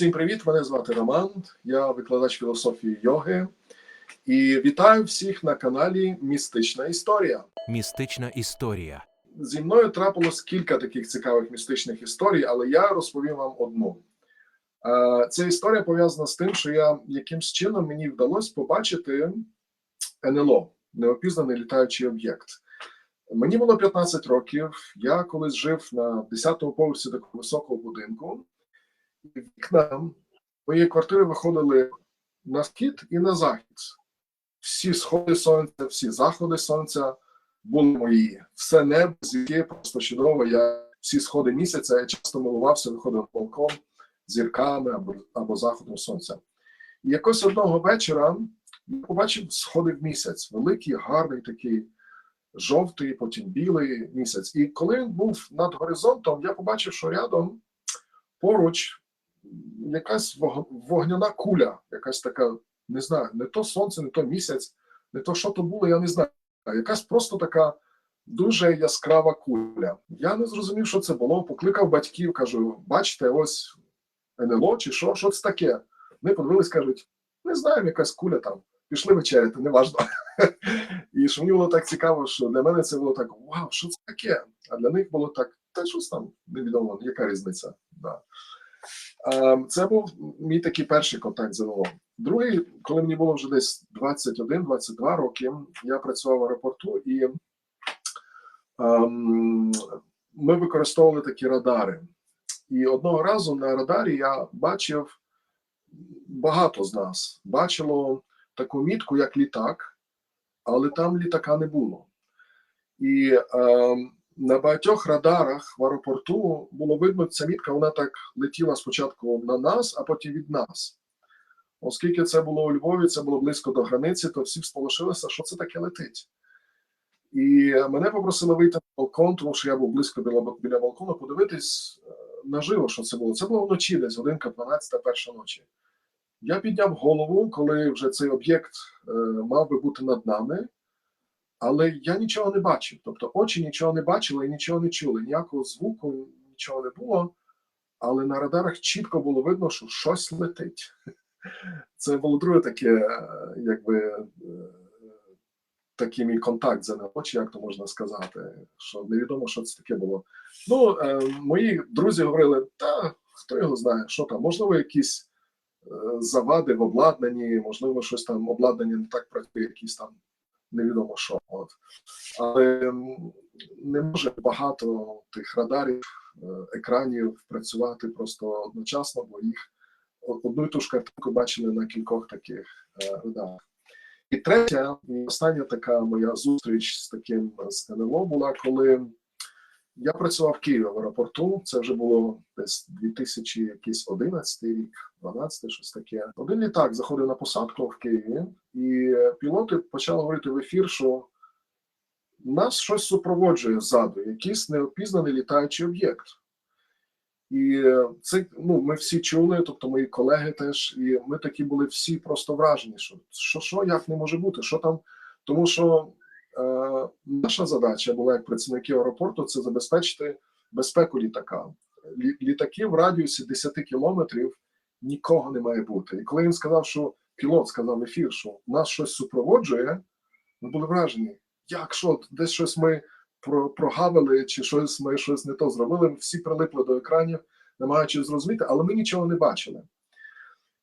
Всім привіт! Мене звати Роман, я викладач філософії йоги. І вітаю всіх на каналі Містична Історія. Містична історія. Зі мною трапилось кілька таких цікавих містичних історій, але я розповім вам одну. Ця історія пов'язана з тим, що я якимсь чином мені вдалося побачити НЛО, неопізнаний літаючий об'єкт. Мені було 15 років. Я колись жив на 10-му поверсі такого високого будинку, вікна моєї квартири виходили на схід і на захід. Всі сходи сонця, всі заходи сонця були мої. Все небо, зірки просто чудово. Я всі сходи місяця, я часто милувався, виходив балкон зірками або, або заходом сонця. І якось одного вечора я побачив сходи в місяць, великий, гарний такий жовтий, потім білий місяць. І коли він був над горизонтом, я побачив, що рядом поруч якась вогняна куля, якась така, не знаю, не то сонце, не то місяць, не то що то було, я не знаю. Якась просто така дуже яскрава куля. Я не зрозумів, що це було. Покликав батьків, кажу: бачите, ось НЛО чи що, що це таке? Вони подивились, кажуть, не знаємо, якась куля там. Пішли вечеряти, неважно. І що мені було так цікаво, що для мене це було так: вау, що це таке? А для них було так, та щось там невідомо, яка різниця. Да. Ем, Це був мій такий перший контакт з НЛО. Другий, коли мені було вже десь 21-22 роки, я працював в аеропорту і ем, ми використовували такі радари. І одного разу на радарі я бачив багато з нас бачило таку мітку, як літак, але там літака не було. І ем, на багатьох радарах в аеропорту було видно, ця мітка вона так летіла спочатку на нас, а потім від нас. Оскільки це було у Львові, це було близько до границі, то всі сполошилися, що це таке летить. І мене попросили вийти на балкон, тому що я був близько біля, біля балкону, подивитись е, наживо, що це було. Це було вночі, десь годинка 12 перша ночі. Я підняв голову, коли вже цей об'єкт е, мав би бути над нами, але я нічого не бачив. Тобто очі нічого не бачили і нічого не чули, ніякого звуку, нічого не було. Але на радарах чітко було видно, що щось летить. Це було друге таке, е, якби е, такий мій контакт за очі, як то можна сказати, що невідомо, що це таке було. Ну, е, мої друзі говорили, та хто його знає, що там, можливо, якісь е, завади в обладнанні, можливо, щось там обладнання не так працює, якісь там невідомо що. От. Але не може багато тих радарів, е, екранів працювати просто одночасно, бо їх одну і ту ж картинку бачили на кількох таких е, радарах. І третя, і остання така моя зустріч з таким з НЛО була, коли я працював в Києві в аеропорту. Це вже було десь 2011 рік, 12 щось таке. Один літак заходив на посадку в Києві, і пілоти почали говорити в ефір, що нас щось супроводжує ззаду, якийсь неопізнаний літаючий об'єкт. І це ну, ми всі чули, тобто мої колеги теж, і ми такі були всі просто вражені, що що, що як не може бути, що там. Тому що наша задача була як працівників аеропорту це забезпечити безпеку літака. Лі, літаків в радіусі 10 кілометрів нікого не має бути. І коли він сказав, що пілот сказав в ефір, що нас щось супроводжує, ми були вражені. Як що, десь щось ми прогавили, чи щось ми щось не то зробили. Ми всі прилипли до екранів, намагаючись зрозуміти, але ми нічого не бачили.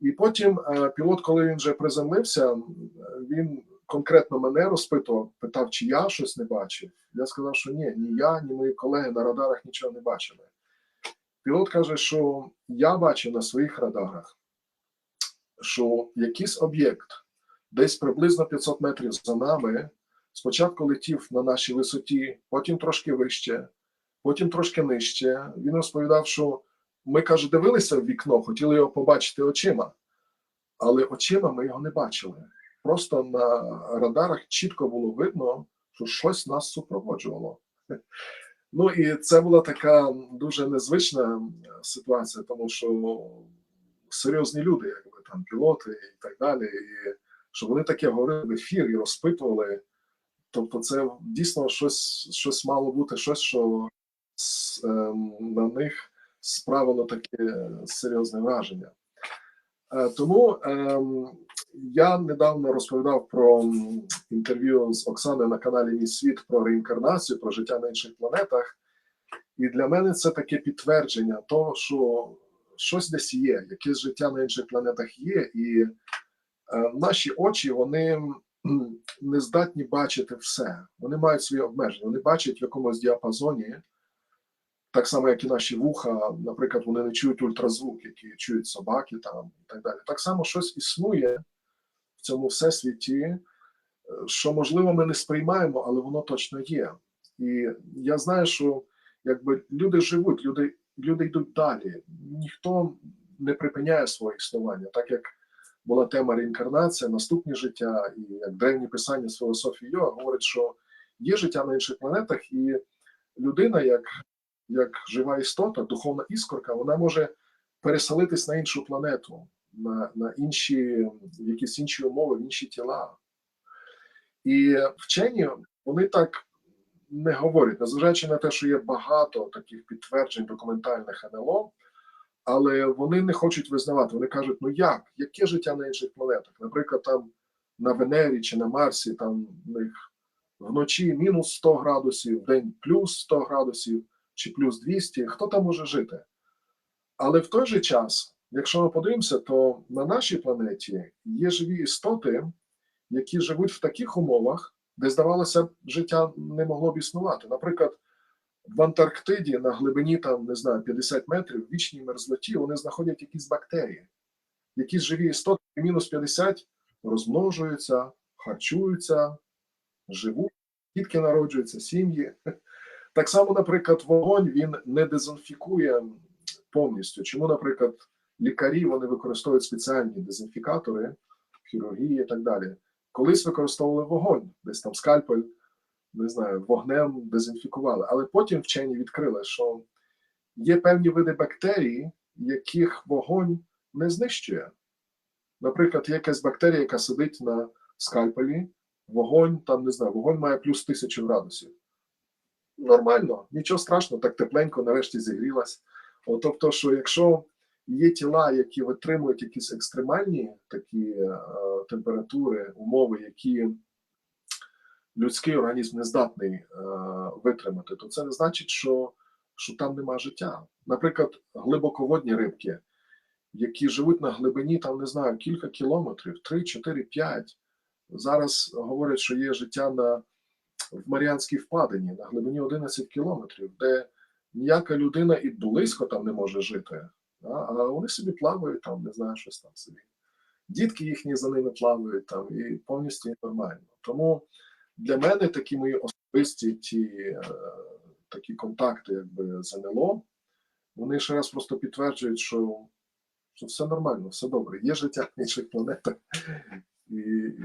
І потім е, пілот, коли він вже приземлився, він конкретно мене розпитував, питав, чи я щось не бачив. Я сказав, що ні, ні я, ні мої колеги на радарах нічого не бачили. Пілот каже, що я бачив на своїх радарах, що якийсь об'єкт десь приблизно 500 метрів за нами спочатку летів на нашій висоті, потім трошки вище, потім трошки нижче. Він розповідав, що ми каже, дивилися в вікно, хотіли його побачити очима, але очима ми його не бачили. Просто на радарах чітко було видно, що щось нас супроводжувало. Ну і це була така дуже незвична ситуація, тому що серйозні люди, якби там пілоти і так далі, і що вони таке говорили в ефір і розпитували. Тобто, це дійсно щось, щось мало бути, щось, що ем, на них справило таке серйозне враження. Е, Тому ем, я недавно розповідав про інтерв'ю з Оксаною на каналі Мій світ про реінкарнацію, про життя на інших планетах. І для мене це таке підтвердження того, що щось десь є, якесь життя на інших планетах є, і е, наші очі вони не здатні бачити все. Вони мають свої обмеження. Вони бачать в якомусь діапазоні, так само, як і наші вуха, наприклад, вони не чують ультразвук, які чують собаки там і так далі. Так само щось існує в цьому всесвіті, е, що можливо ми не сприймаємо, але воно точно є. І я знаю, що якби люди живуть, люди, люди йдуть далі. Ніхто не припиняє своє існування, так як була тема реінкарнація, наступні життя, і як древні писання з філософії йога говорять, що є життя на інших планетах, і людина, як, як жива істота, духовна іскорка, вона може переселитись на іншу планету, на, на інші, якісь інші умови, в інші тіла. І вчені вони так не говорять, незважаючи на те, що є багато таких підтверджень документальних НЛО, але вони не хочуть визнавати. Вони кажуть: ну як, яке життя на інших планетах? Наприклад, там на Венері чи на Марсі, там в них вночі мінус 100 градусів, в день плюс 100 градусів чи плюс 200. Хто там може жити? Але в той же час, якщо ми подивимося, то на нашій планеті є живі істоти, які живуть в таких умовах, де, здавалося б, життя не могло б існувати. Наприклад, в Антарктиді на глибині там, не знаю, 50 метрів в вічній мерзлоті вони знаходять якісь бактерії, якісь живі істоти мінус 50 розмножуються, харчуються, живуть, дітки народжуються, сім'ї. Так само, наприклад, вогонь він не дезінфікує повністю. Чому, наприклад, лікарі вони використовують спеціальні дезінфікатори, хірургії і так далі. Колись використовували вогонь, десь там скальпель, не знаю, вогнем дезінфікували. Але потім вчені відкрили, що є певні види бактерій, яких вогонь не знищує. Наприклад, є якась бактерія, яка сидить на скальпелі, вогонь, там не знаю, вогонь має плюс тисячу градусів. Нормально, нічого страшного, так тепленько нарешті зігрілась. Тобто, що якщо є тіла, які витримують якісь екстремальні такі е, температури, умови, які людський організм не здатний е, витримати, то це не значить, що, що там нема життя. Наприклад, глибоководні рибки, які живуть на глибині, там не знаю, кілька кілометрів, 3, 4, 5. Зараз говорять, що є життя на, в Маріанській впадині на глибині 11 кілометрів, де ніяка людина і близько там не може жити. А, вони собі плавають там, не знаю, щось там собі. Дітки їхні за ними плавають там і повністю нормально. Тому для мене такі мої особисті ті е, такі контакти, якби з НЛО, вони ще раз просто підтверджують, що, що все нормально, все добре. Є життя на інших планетах, і,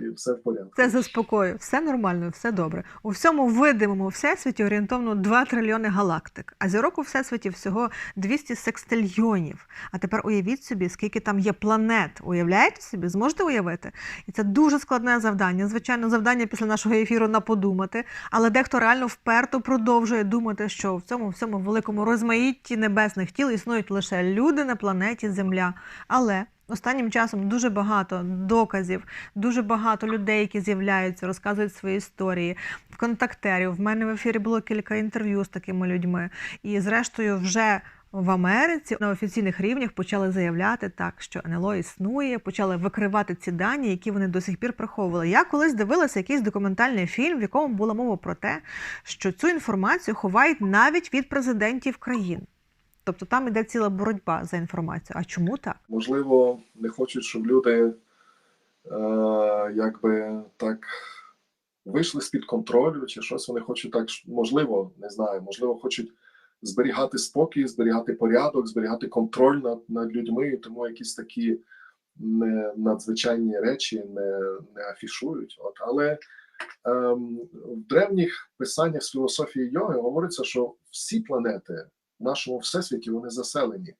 і все в порядку. Це заспокоює, все нормально, все добре. У всьому видимому всесвіті орієнтовно 2 трильйони галактик, а зірок у всесвіті всього 200 секстильйонів. А тепер уявіть собі, скільки там є планет. Уявляєте собі? Зможете уявити? І це дуже складне завдання. Звичайно, завдання після нашого ефіру на подумати, але дехто реально вперто продовжує думати, що в цьому всьому великому розмаїтті небесних тіл існують лише люди на планеті Земля. Але Останнім часом дуже багато доказів, дуже багато людей, які з'являються, розказують свої історії, контактерів. В мене в ефірі було кілька інтерв'ю з такими людьми. І, зрештою, вже в Америці на офіційних рівнях почали заявляти так, що НЛО існує, почали викривати ці дані, які вони до сих пір приховували. Я колись дивилася якийсь документальний фільм, в якому була мова про те, що цю інформацію ховають навіть від президентів країн. Тобто там іде ціла боротьба за інформацію. А чому так? Можливо, не хочуть, щоб люди е, якби так вийшли з-під контролю, чи щось вони хочуть так, можливо, не знаю, можливо, хочуть зберігати спокій, зберігати порядок, зберігати контроль над, над людьми, тому якісь такі не надзвичайні речі не, не афішують. От, але ем, в древніх писаннях з філософії йоги говориться, що всі планети нашому всесвіті вони заселені.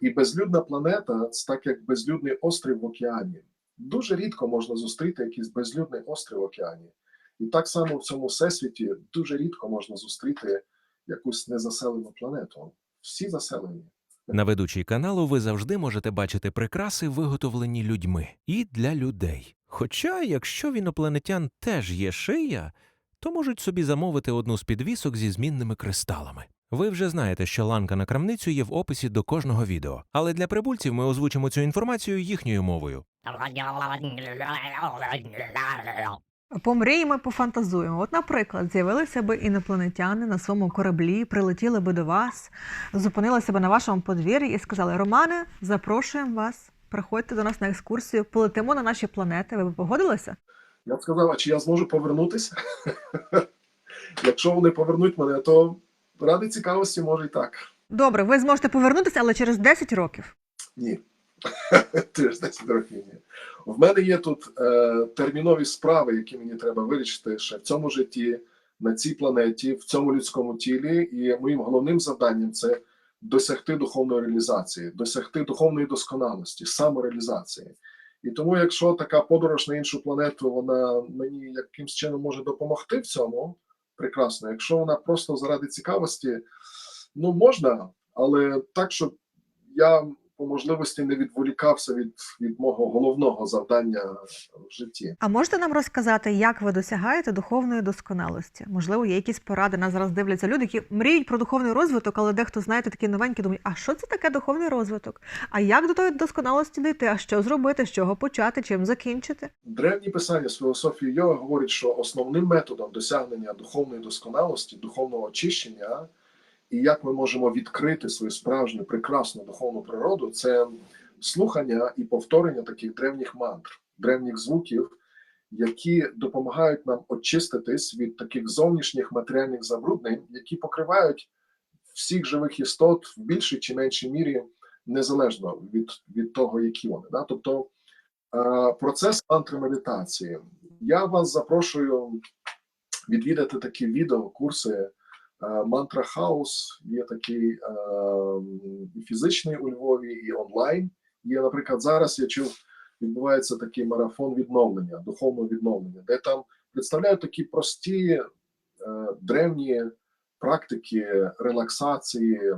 І безлюдна планета це так як безлюдний острів в океані. Дуже рідко можна зустріти якийсь безлюдний острів в океані. І так само в цьому всесвіті дуже рідко можна зустріти якусь незаселену планету. Всі заселені. На ведучій каналу ви завжди можете бачити прикраси, виготовлені людьми і для людей. Хоча, якщо в інопланетян теж є шия, то можуть собі замовити одну з підвісок зі змінними кристалами. Ви вже знаєте, що ланка на крамницю є в описі до кожного відео, але для прибульців ми озвучимо цю інформацію їхньою мовою. Помріємо, пофантазуємо. От, наприклад, з'явилися би інопланетяни на своєму кораблі, прилетіли би до вас, зупинилися би на вашому подвір'ї і сказали: Романе, запрошуємо вас, приходьте до нас на екскурсію, полетимо на наші планети. Ви б погодилися? Я б сказав, а чи я зможу повернутися? Якщо вони повернуть мене, то ради цікавості може і так. Добре, ви зможете повернутися, але через 10 років. Ні. Через 10 років ні. В мене є тут е, термінові справи, які мені треба вирішити ще в цьому житті, на цій планеті, в цьому людському тілі. І моїм головним завданням це досягти духовної реалізації, досягти духовної досконалості, самореалізації. І тому, якщо така подорож на іншу планету, вона мені якимсь чином може допомогти в цьому, прекрасно. Якщо вона просто заради цікавості, ну можна, але так, щоб я по можливості не відволікався від, від мого головного завдання в житті. А можете нам розказати, як ви досягаєте духовної досконалості? Можливо, є якісь поради. Нас зараз дивляться люди, які мріють про духовний розвиток, але дехто знаєте такі новенькі, думають, а що це таке духовний розвиток? А як до тої досконалості дійти? А що зробити? З чого почати? Чим закінчити? Древні писання з філософії йоги говорять, що основним методом досягнення духовної досконалості, духовного очищення, і як ми можемо відкрити свою справжню прекрасну духовну природу, це слухання і повторення таких древніх мантр, древніх звуків, які допомагають нам очиститись від таких зовнішніх матеріальних забруднень, які покривають всіх живих істот в більшій чи меншій мірі, незалежно від, від того, які вони. Да? Тобто е, процес мантри-медитації. Я вас запрошую відвідати такі відео, курси. Мантра Хаус є такий е, і фізичний у Львові, і онлайн. Є, наприклад, зараз я чув, відбувається такий марафон відновлення, духовного відновлення, де там представляють такі прості е, древні практики релаксації,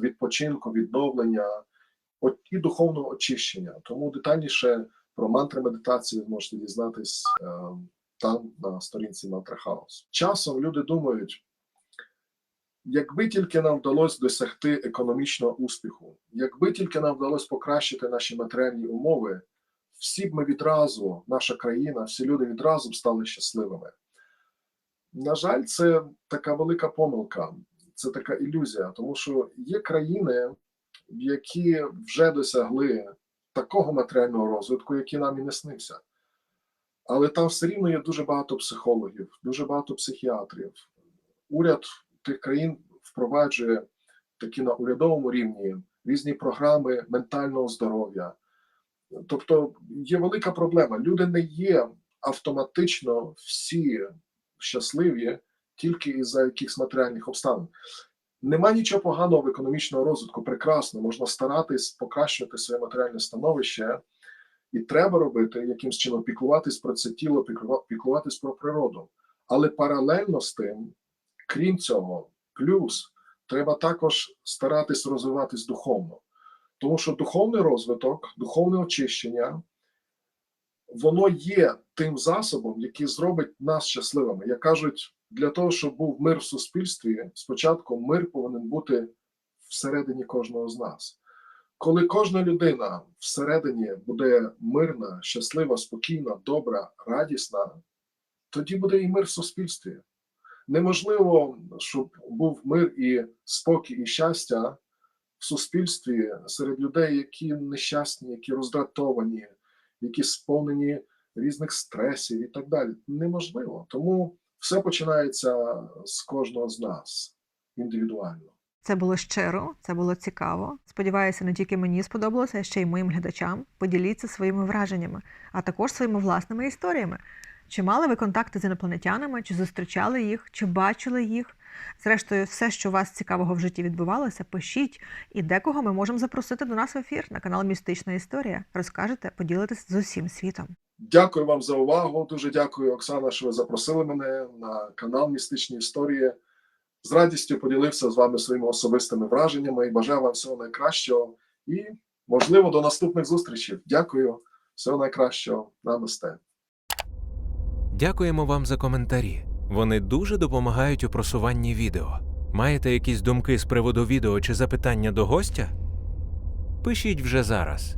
відпочинку, відновлення і духовного очищення. Тому детальніше про мантри медитації можете дізнатись е, там на сторінці Мантра Хаус. Часом люди думають. Якби тільки нам вдалося досягти економічного успіху, якби тільки нам вдалося покращити наші матеріальні умови, всі б ми відразу, наша країна, всі люди відразу б стали щасливими. На жаль, це така велика помилка, це така ілюзія, тому що є країни, які вже досягли такого матеріального розвитку, який нам і не снився. Але там все рівно є дуже багато психологів, дуже багато психіатрів. Уряд тих країн впроваджує такі на урядовому рівні різні програми ментального здоров'я. Тобто є велика проблема. Люди не є автоматично всі щасливі тільки із-за якихось матеріальних обставин. Нема нічого поганого в економічному розвитку, прекрасно, можна старатись покращувати своє матеріальне становище, і треба робити якимсь чином піклуватись про це тіло, піклуватись про природу. Але паралельно з тим крім цього, плюс треба також старатись розвиватись духовно, тому що духовний розвиток, духовне очищення, воно є тим засобом, який зробить нас щасливими. Як кажуть, для того, щоб був мир в суспільстві, спочатку мир повинен бути всередині кожного з нас. Коли кожна людина всередині буде мирна, щаслива, спокійна, добра, радісна, тоді буде і мир в суспільстві неможливо, щоб був мир і спокій, і щастя в суспільстві серед людей, які нещасні, які роздратовані, які сповнені різних стресів і так далі. Неможливо. Тому все починається з кожного з нас індивідуально. Це було щиро, це було цікаво. Сподіваюся, не тільки мені сподобалося, а ще й моїм глядачам. Поділіться своїми враженнями, а також своїми власними історіями. Чи мали ви контакти з інопланетянами, чи зустрічали їх, чи бачили їх? Зрештою, все, що у вас цікавого в житті відбувалося, пишіть і декого ми можемо запросити до нас в ефір на канал Містична Історія. Розкажете, поділитесь з усім світом. Дякую вам за увагу. Дуже дякую, Оксана, що ви запросили мене на канал Містичні Історії. З радістю поділився з вами своїми особистими враженнями і бажаю вам всього найкращого і, можливо, до наступних зустрічей. Дякую, всього найкращого. Намасте. Дякуємо вам за коментарі. Вони дуже допомагають у просуванні відео. Маєте якісь думки з приводу відео чи запитання до гостя? Пишіть вже зараз.